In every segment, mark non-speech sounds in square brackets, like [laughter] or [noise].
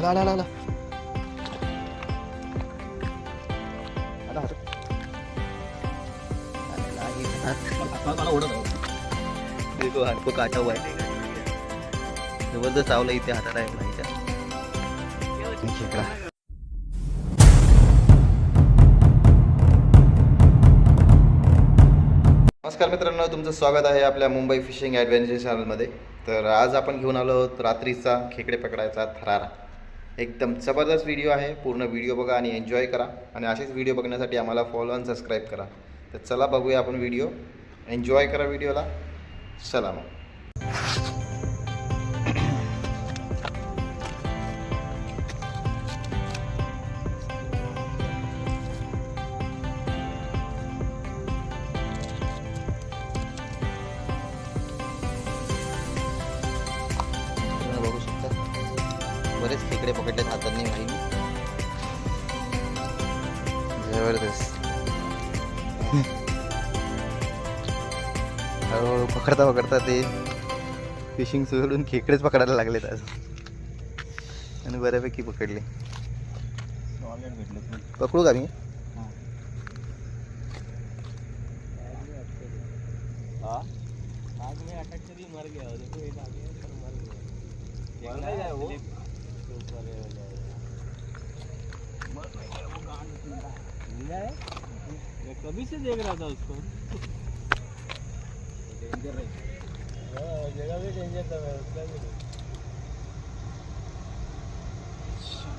आला आला आला आला. काटा हुआ है जबरदस्त इथे हातात आहे नमस्कार मित्रांनो तुमचं स्वागत आहे आपल्या मुंबई फिशिंग ॲडव्हेंचर चॅनलमध्ये. तर आज आपण घेऊन आलो रात्रीचा खेकडे पकडायचा थरारा. एकदम जबरदस्त व्हिडिओ आहे. पूर्ण व्हिडिओ बघा आणि एन्जॉय करा. आणि असेच व्हिडिओ बघण्यासाठी आम्हाला फॉलो आणि सबस्क्राईब करा. तर चला बघूया आपण व्हिडिओ एन्जॉय करा व्हिडिओला चला मग. खेकडे पकडलेत हातांनी भाईने जबरदस्त. [laughs] हळूहळू पकडता पकडता ते फिशिंग सोडून खेकडेच पकडायला लागलेत आज. आणि बऱ्यापैकी पकडले. पकडू का मी? आग में अटक कर ही मर गया देखो एक मर गया मर गया कभी से देख रहा था उसको डेंजर है जगह भी डेंजर था मैं उसका भी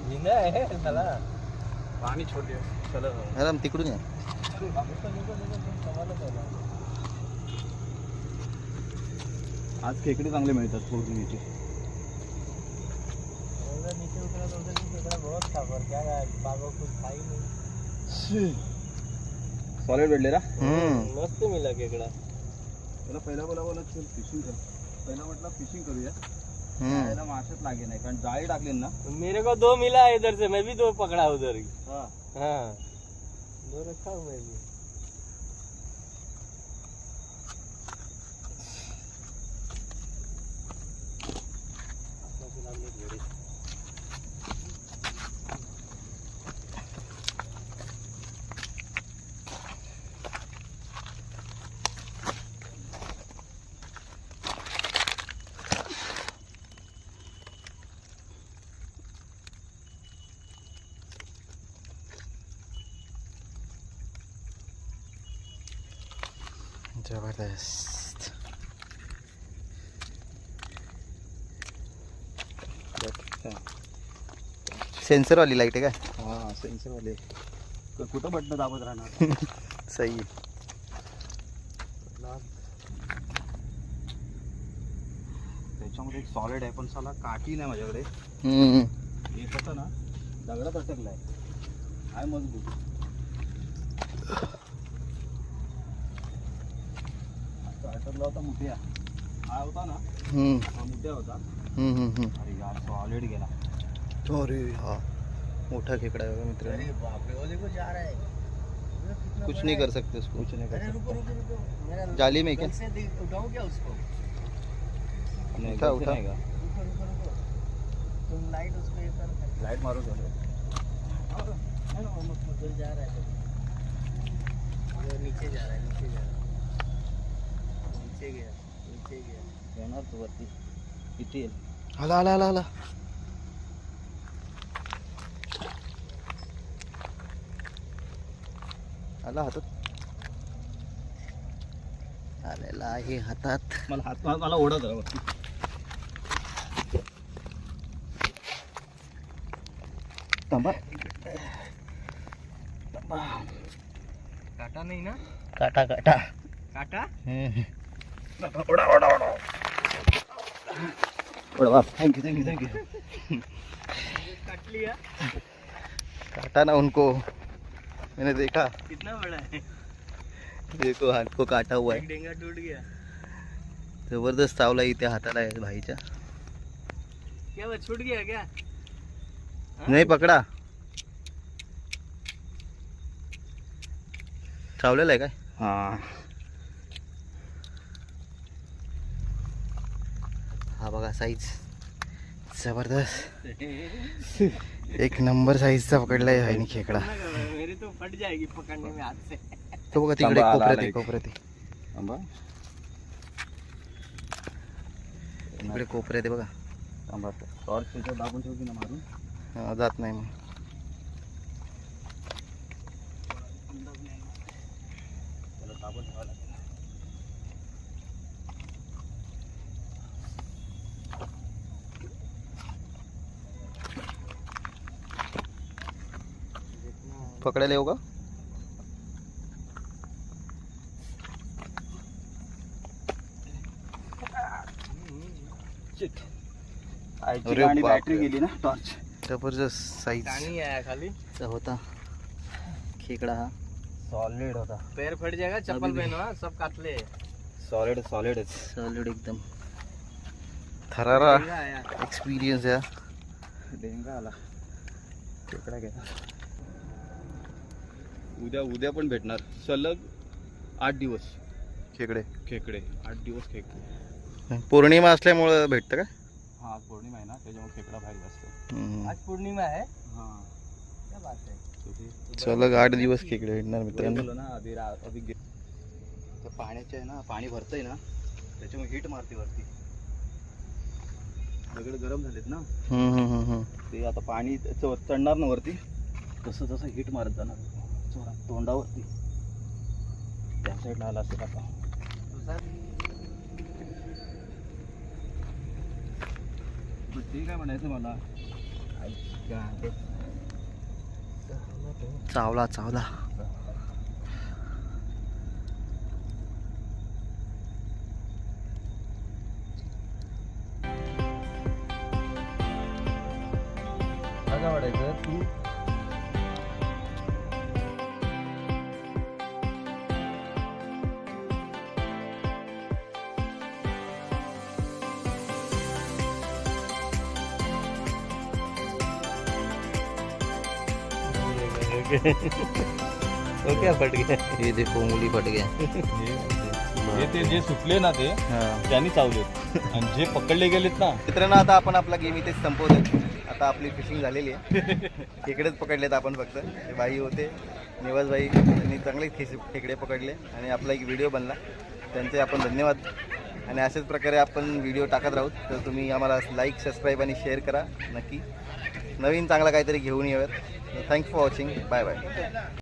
जिंदा है चला पानी छोड़ दिया चलो मॅडम तिकडून या. निको आज खेकडे चांगले मिळतात पौर्णिमेचे उधर नीचे उतरा तो उधर नीचे उतरा बहुत था पर क्या बागो कुछ खाई नहीं सॉलिड भेटले ना? हम्म. मस्त मिला केकड़ा. त्याला पहिला बोला बोला चल फिशिंग कर. पहिला म्हटलं फिशिंग करूया. त्याला मासेच लागे नाही कारण जाळी टाकली ना. मेरे को दो मिला इधर से मैं भी दो पकड़ा उधर ही. हा. हाँ. दो रखा हूँ मैं भी. जबरदस्त सेन्सरवाली लाइट आहे काय? हा सेन्सरवाले कुठं बटणं दाबत राहणार? [laughs] सही आहे. त्याच्यामध्ये एक सॉलिड आहे पण साला काठी नाही माझ्याकडे. हम्म. एक होता ना दगडात अटकलाय आहे मजबूत. आता अटकला होता मुठ्या हा होता ना हम्म. हा मुठ्या होता हम्म, हम्म, हम्म. अरे यार सॉलिड गेला अरे हा मोठा खेकडा आहे बघा मित्रांनो बाप रे वो देखो जा रहा है कुछ नहीं कर सकते उसको कुछ नाही अरे कर रुको रुको रुको मेरा जाली में क्या गन से दे- उठाऊं क्या उसको नाही उठा, गलती उठा. नाही का रुको रुको रुको तुम लाइट उसको ये कर लाइट मारून झालं है ना मत उधर जा रहा है वो नीचे जा रहा है नीचे जा रहा है नीचे गया नीचे गया येणार तू वरती. किती आला आला आला आला. आला हातात? आलेला आहे हातात. मला हात मला ओढत वरती. थांबा. काटा नहीं ना? काटा काटा. काटा? ओढा ओढा ओढा. ओढा थँक्यू थँक्यू थँक्यू काट लिया काटा ना उनको मैंने देखा। कितना बड़ा है। देखो हाथ को काटा हुआ है। डेंगा टूट गया। जबरदस्त चावला इथे हाताला आहे भाईच्या। क्या वो छूट गया क्या? नाही पकडा। चावलेला आहे काय? हां। हा बघा साईज जबरदस्त. एक नंबर साईजचा पकडलाय ह्यानी खेकडा. मेरी तो फट जाएगी पकड़ने में हाथ से तो बघा तिकडे कोपऱ्यात आहे. कोपऱ्यात आहे. तिकडे कोपऱ्यात आहे बघा जात नाही मग. पकडायला येऊ का? अरे आणि. बॅटरी गेली ना टॉर्च जबरदस्त साईज खाली. होता. खेकडा हा. सॉलिड होता. पैर फट जाएगा चप्पल पहनो सब काटले सॉलिड सॉलिडच सॉलिड एकदम. थरारा. एक्सपिरियन्स या. डेंगा आला. खेकडा घ्या उद्या उद्या पण भेटणार. सलग आठ दिवस. खेकडे. खेकडे. आठ दिवस खेकडे. पौर्णिमा असल्यामुळं भेटतं का? हा आज पौर्णिमा आहे ना त्याच्यामुळे खेकडा भारी असतो. हम्म. आज पूर्णिमा है हा. क्या बात है सलग आठ दिवस खेकडे भेटणार मित्रांनो. बोललो ना अभी रा- अभी गे- तर पाण्याचे आहे ना पाणी भरतंय ना त्याच्यामुळे हीट मारते वरती. दगड गरम झालेत ना. हम्म, हम्म, हम्म, हम्म. ते आता पाणी चढणार ना वरती. तसं तसं हीट मारत जाणार. चोरा तोंडावरती. त्या साईडला आला असेल आता. ते काय म्हणायचं मला? चावला चावला. काय वाटायचं तू वो क्या फट गया. हे देखो मुली फट गया. हे ते जे सुटले ना ते त्यांनी चावलेत. आणि जे पकडले गेलेत ना मित्रांनो आता आपण आपला गेम इथेच संपवतो आता आपली फिशिंग झालेली आहे. खेकडेच पकडलेत आपण फक्त. ते बाई होते निवास भाई त्यांनी चांगले खेस खेकडे पकडले आणि आपला एक व्हिडिओ बनला. त्यांचे आपण धन्यवाद. आणि अशाच प्रकारे आपण व्हिडिओ टाकत राहू. तर तुम्ही आम्हाला लाईक सबस्क्राईब आणि शेअर करा नक्की. नवीन चांगला काहीतरी घेऊन येऊयात. Thanks for watching bye bye